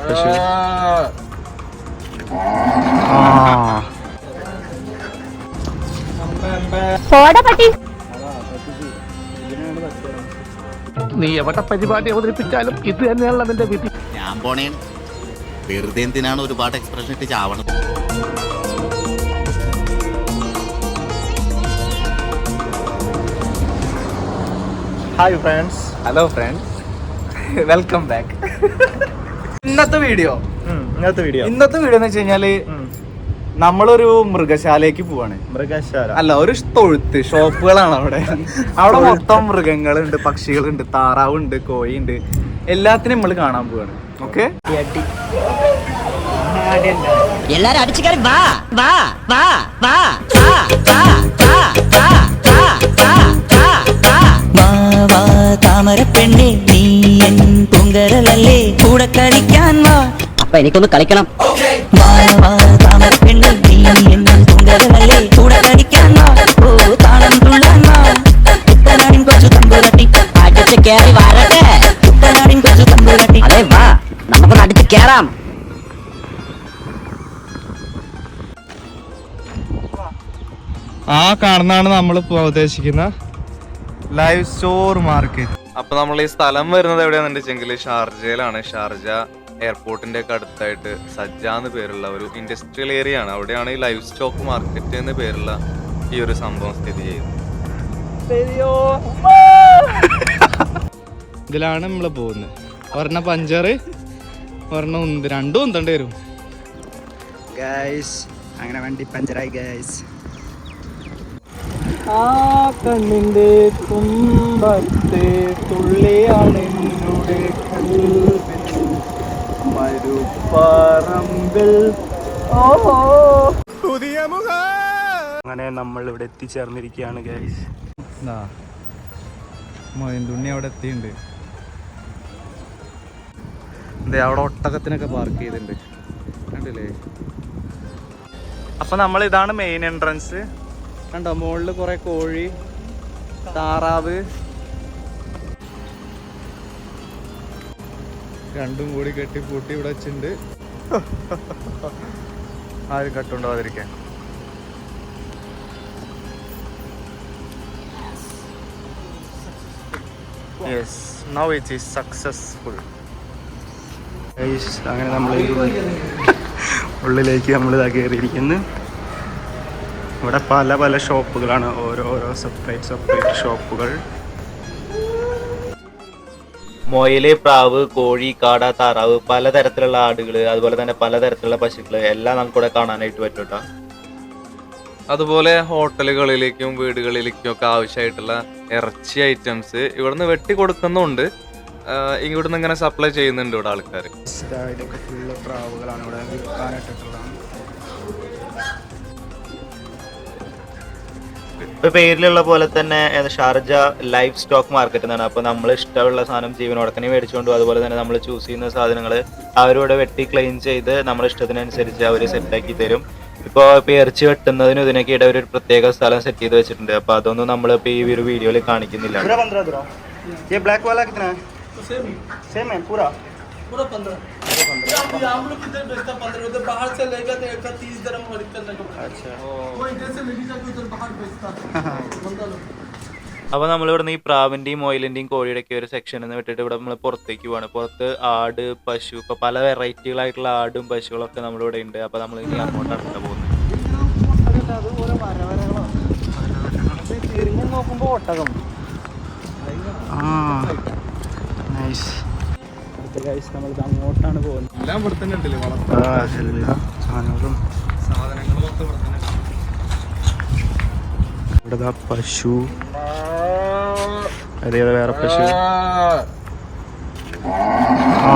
പശു നീ എവിടെ പരിപാടി അവതരിപ്പിച്ചാലും ഇത് തന്നെയാണല്ലോ അതിന്റെ വിധി. ഞാൻ പോണേ. വെറുതെ എന്തിനാണ് ഒരുപാട് എക്സ്പ്രഷൻ ഇട്ട് ചാവണം hi friends hello friends welcome back ഇന്നത്തെ വീഡിയോ ഇന്നത്തെ വീഡിയോ ഇന്നത്തെ വീഡിയോ എന്ന് വെച്ച് കഴിഞ്ഞാൽ നമ്മളൊരു മൃഗശാലയ്ക്ക് പോവാണ്. മൃഗശാല. അല്ല ഒരു തൊഴുത്ത് ഷോപ്പുകളാണ് അവിടെ. അവിടെ മൊത്തം മൃഗങ്ങളുണ്ട് പക്ഷികളുണ്ട് താറാവുണ്ട് കോഴിയുണ്ട്. എല്ലാത്തിനും നമ്മൾ കാണാൻ പോവാണ്. ഓക്കെ എല്ലാരും അടിച്ചു കയറി വാ വാ വാ വാ വാ വാ. താമര പെണ്ണെ നീ എൻ പൊങ്കരലല്ലേ? കൂടെ കളിക്കാൻ വാ. അപ്പൊ എനിക്കൊന്ന് കളിക്കണം. താമര പെണ്ണെ നീ എൻ പൊങ്കരലല്ലേ? കൂടെ കളിക്കാൻ വാ. ഓ താളം തുള്ളാൻ വാ. കുട്ടനാടിൻ കൊച്ചു തമ്പുരട്ടി. അടിച്ച് കേറി വരട്ടെ. കുട്ടനാടിൻ കൊച്ചു തമ്പുരട്ടി. അതെ വാ. നമുക്കൊന്ന് അടിച്ച് കേറാം. ആ കാണുന്നതാണ് നമ്മൾ ഉദ്ദേശിക്കുന്ന ലൈവ് സ്റ്റോർ മാർക്കറ്റ്. അപ്പൊ നമ്മൾ ഈ സ്ഥലം വരുന്നത് എവിടെയാണെന്ന് വെച്ചെങ്കിൽ ഷാർജയിലാണ്. ഷാർജ എയർപോർട്ടിന്റെ ഒക്കെ അടുത്തായിട്ട് സജ്ജ എന്ന് പേരുള്ള ഒരു ഇൻഡസ്ട്രിയൽ ഏരിയ ആണ്. അവിടെയാണ് ഈ ലൈഫ് സ്റ്റോക്ക് മാർക്കറ്റ് എന്ന് പേരുള്ള ഈ ഒരു സംഭവം സ്ഥിതി ചെയ്യുന്നത്. ഇതിലാണ് നമ്മൾ പോകുന്നത്. ഒരെണ്ണ പഞ്ചറ് ഒരെണ്ണ ഉന്ത്. രണ്ടും ഉന്തേണ്ടി വരും. ഗൈസ് അങ്ങനെ വണ്ടി പഞ്ചറായി ഗൈസ് ആ കണ്ണിന്റെ തുമ്പത്തെ തുള്ളിയാണ് എന്നോട് മരുപ്പറമ്പിൽ. ഓഹോ. പുതിയ മുഖ. അങ്ങനെ നമ്മൾ ഇവിടെ എത്തിച്ചേർന്നിരിക്കുകയാണ് ഗൈസ് മൊയന്തുണ്ണി അവിടെ എത്തിയിട്ടുണ്ട് അതെ അവിടെ ഒട്ടകത്തിനൊക്കെ പാർക്ക് ചെയ്തിട്ടുണ്ട് കണ്ടില്ലേ? അപ്പൊ നമ്മൾ ഇതാണ് മെയിൻ എൻട്രൻസ് കണ്ടോ മുകളിൽ കുറെ കോഴി താറാവ്. രണ്ടും കൂടി കെട്ടി പൂട്ടി ഇവിടെ വെച്ചിട്ടുണ്ട്. ആരും കട്ടുണ്ടാവാതിരിക്കാൻ yes now it is successful അങ്ങനെ നമ്മൾ ഉള്ളിലേക്ക് നമ്മൾ ഇതാ കയറിയിരിക്കുന്നു ഇവിടെ പല പല ഷോപ്പുകളാണ്. ഓരോരോ സെപ്പറേറ്റ് സെപ്പറേറ്റ് ഷോപ്പുകൾ. മൊയിൽ പ്രാവ് കോഴി കാട താറാവ് പലതരത്തിലുള്ള ആടുകൾ അതുപോലെ തന്നെ പലതരത്തിലുള്ള പശുക്കൾ എല്ലാം നമുക്കിവിടെ കാണാനായിട്ട് പറ്റും. അതുപോലെ ഹോട്ടലുകളിലേക്കും വീടുകളിലേക്കും ഒക്കെ ആവശ്യമായിട്ടുള്ള ഇറച്ചി ഐറ്റംസ് ഇവിടുന്ന് വെട്ടി കൊടുക്കുന്നുണ്ട്. ഇവിടുന്ന് ഇങ്ങനെ സപ്ലൈ ചെയ്യുന്നുണ്ട് ഇവിടെ ആൾക്കാർ ഇതൊക്കെ ഫുള്ള് പ്രാവുകളാണ് ഇവിടെ വിൽക്കാനായിട്ടുള്ളതാണ് പേരിലുള്ള പോലെ തന്നെ ഏത് ഷാർജ ലൈഫ് സ്റ്റോക്ക് മാർക്കറ്റ് എന്നാണ് അപ്പൊ നമ്മൾ ഇഷ്ടമുള്ള സാധനം ജീവനോടെ തന്നെ മേടിച്ചുകൊണ്ട് അതുപോലെ തന്നെ നമ്മൾ ചൂസ് ചെയ്യുന്ന സാധനങ്ങൾ അവരോട് വെട്ടി ക്ലെയിം ചെയ്ത് നമ്മുടെ ഇഷ്ടത്തിനനുസരിച്ച് അവർ സെറ്റാക്കി തരും ഇപ്പോൾ ഇപ്പൊ ഇറച്ചി വെട്ടുന്നതിനും ഇതിനൊക്കെ ഇടയിൽ ഒരു പ്രത്യേക സ്ഥലം സെറ്റ് ചെയ്ത് വെച്ചിട്ടുണ്ട് അപ്പൊ അതൊന്നും നമ്മൾ ഇപ്പൊ ഈ ഒരു വീഡിയോയിൽ കാണിക്കുന്നില്ല पूरा पंद्रह दिनों ये ब्लैक वाला कितना है सेम है पूरा അപ്പൊ നമ്മളിവിടുന്ന് ഈ പ്രാവിന്റെയും പ്രാവിന്റെയും കോഴിയുടെ ഒക്കെ ഒരു സെക്ഷൻ എന്ന് വിട്ടിട്ട് ഇവിടെ നമ്മൾ പുറത്തേക്ക് പോവാണ്. പുറത്ത് ആട് പശു ഇപ്പൊ പല വെറൈറ്റികളായിട്ടുള്ള ആടും പശുക്കളും ഒക്കെ നമ്മളിവിടെ ഉണ്ട്. അപ്പൊ നമ്മൾ ഇനി അങ്ങോട്ടാണ് ഇവിടെ പോകുന്നത്. നോക്കുമ്പോൾ ഒട്ടകം നൈസ് നമ്മൾ അങ്ങോട്ടാണ് പോകുന്നത്. എല്ലാം ഇവിടെ തന്നെ ഉണ്ടല്ലേ? സാധനങ്ങളും. സാധനങ്ങൾ മൊത്തം ഇവിടെ തന്നെ ഇവിടെ പശു. അതെ അതെ വേറെ പശു ആ.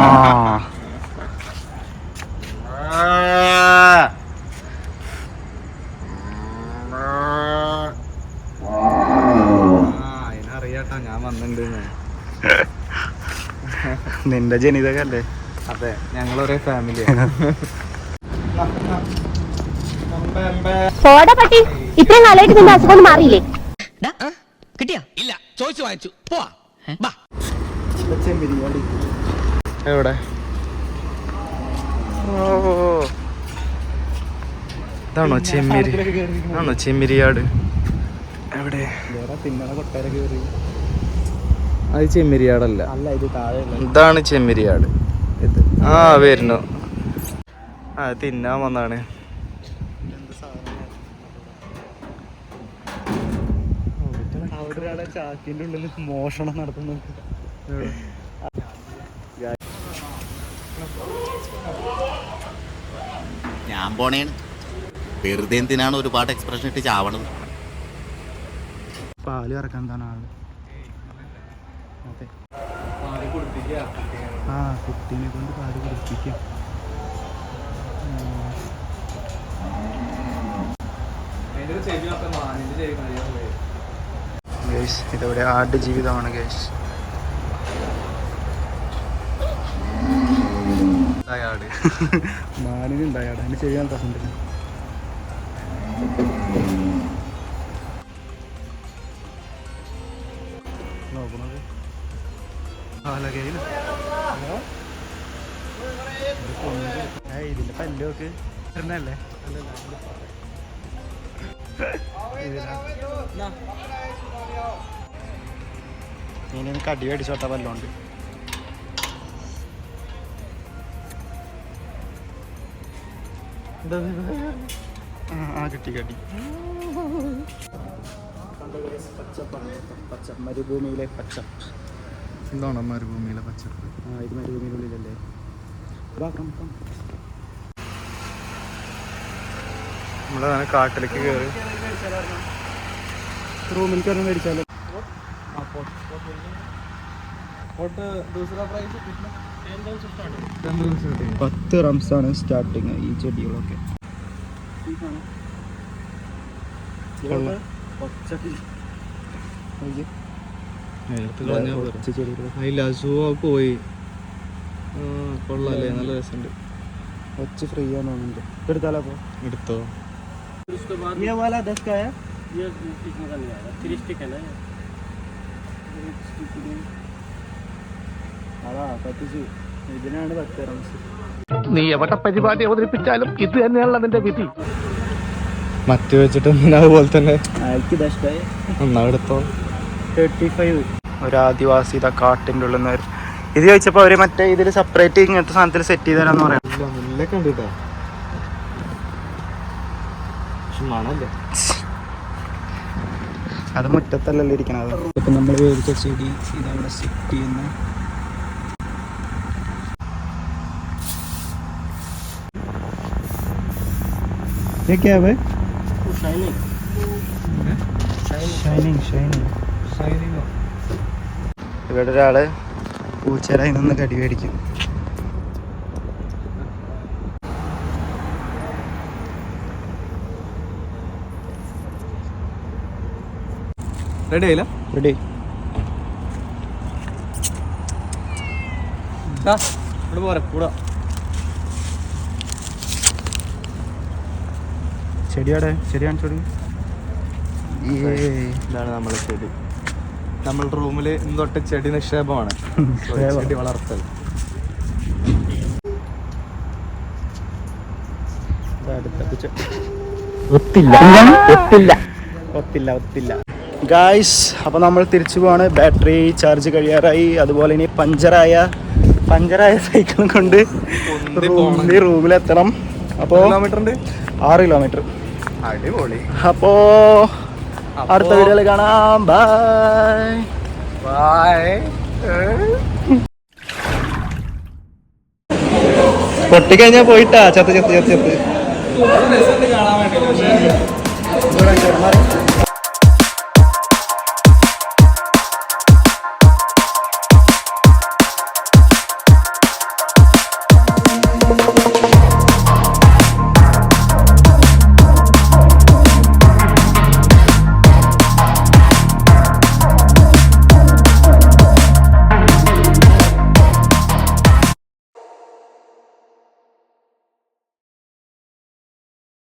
നിന്റെ ജനിതകല്ലേ? അതെ ഞങ്ങൾ ഒരേ ഫാമിലി മാറിയില്ലേ? കിട്ടിയാ? ഇല്ല എവിടെ? ഇതാണോ ചെമ്മിരി? ആണോ ചെമ്മിരിയാട് എവിടെ? തിന്നണ കൊട്ടാരൊക്കെ കയറി. അത് ചെമ്മരിയാടല്ല. ഇതാണ് ചെമ്മരിയാട്. ഇത് ആ വരുന്നു. ആ തിന്നാൻ വന്നാണ്. ചാക്കിന്റെ ഉള്ളിൽ മോഷണം നടത്തുന്നു ഞാൻ പോണേണ്. വെറുതെ എന്തിനാണ് ഒരുപാട് എക്സ്പ്രഷൻ ഇട്ട് ചാവണത്? പാൽ ഇറക്കാൻ തന്നെ ആൾ? അതെ. ആ കുട്ടീനെ കൊണ്ട് പാൽ കുടിപ്പിക്കാം ഗൈസ് ഇതവിടെ ആട് ജീവിതമാണ് ഗൈസ്? മാനിനുണ്ടായാട് അതിന് ചെയ്യാൻ തന്നിട്ടില്ല പാലകയിൽ. ഇതിന്റെ പല്ലുമൊക്കെ വരുന്നല്ലേ ഇനി എനിക്ക് അടി അടിച്ചോട്ട പല്ലുണ്ട്. ആ കിട്ടി കടി പച്ച മരുഭൂമിയിലെ പച്ച എന്താണ് മരുഭൂമിയിലെ പച്ചപ്പ്. ആ ഇത് മരുഭൂമിയിലുള്ളിലല്ലേ? നമ്മളെ കാട്ടിലേക്ക് കയറി റൂമിൽ കയറി മേടിച്ചാലോ? പത്ത് റംസാണ് സ്റ്റാർട്ടിങ് ഈ ചെടികളൊക്കെ. കുറച്ച് ചെടികൾ അതില്ല സൂ പോയി ആ, കൊള്ളാല്ലേ നല്ല രസമുണ്ട് ഒച്ച ഫ്രീ ആണ് തോന്നുന്നുണ്ട് എടുത്താലോ അപ്പോൾ എടുത്തോ ये वाला दस का है അതാ പറ്റിച്ചു ഇതിനാണ് പത്ത് റംസ് നീ എവിടെ പരിപാടി അവതരിപ്പിച്ചാലും ഇത് തന്നെയാണല്ലോ നിന്റെ വിധി മറ്റു വെച്ചിട്ട് അതുപോലെ തന്നെ അയക്ക് ദഷ്ടായി എന്നാ എടുത്തോ തേർട്ടി ഫൈവ് ഒരു ആദിവാസി ഇതാ കാട്ടിൻ്റെ ഉള്ളിൽ നിന്ന് വരും ഇത് ചോദിച്ചപ്പോൾ അവർ മറ്റേ ഇതിൽ സെപ്പറേറ്റ് ഇങ്ങനത്തെ സാധനത്തിൽ സെറ്റ് ചെയ്ത് തരാന്ന് പറയാം നല്ല കണ്ടിട്ടാ പക്ഷെ മണല്ലേ അത് മുറ്റത്തല്ലല്ലോ ഇരിക്കണത് ഇപ്പം നമ്മൾ മേടിച്ച ചെടി ഇതവിടെ സെറ്റ് ചെയ്യുന്ന ये क्या है भाई ഷൈനിങ് ഷൈനിങ് ഇവിടെ ഒരാൾ പൂച്ചരായി നിന്ന് കടി മേടിക്കും. റെഡി ആയില്ല? റെഡി ഇവിടെ പോരെ കൂടാ. ചെടിയാടെ? ചെടി കാണിച്ചോടി. ഇതാണ് നമ്മളെ ചെടി. നമ്മളുടെ റൂമിൽ ഇന്ന് തൊട്ട് ചെടി നിക്ഷേപമാണ്. നിക്ഷേപം. ചെടി വളർത്തൽ. ഒത്തില്ല. ഒത്തില്ല. ഒത്തില്ല ഗായ്സ് അപ്പോൾ നമ്മൾ തിരിച്ചു പോവാണ്. ബാറ്ററി ചാർജ് കഴിയാറായി. അതുപോലെ ഇനി പഞ്ചറായ പഞ്ചറായ സൈക്കിളും കൊണ്ട്. റൂമിൽ റൂമിലെത്തണം. അപ്പോൾ കിലോമീറ്റർ ഉണ്ട്? ആറ് കിലോമീറ്റർ അടിപൊളി. അപ്പോ അടുത്ത വീഡിയോയിൽ കാണാം. ബൈ ബൈ പൊട്ടിക്കഴിഞ്ഞാ പോയിട്ടാ. ചത്ത് ചത്ത് ചത്ത് ചത്ത്.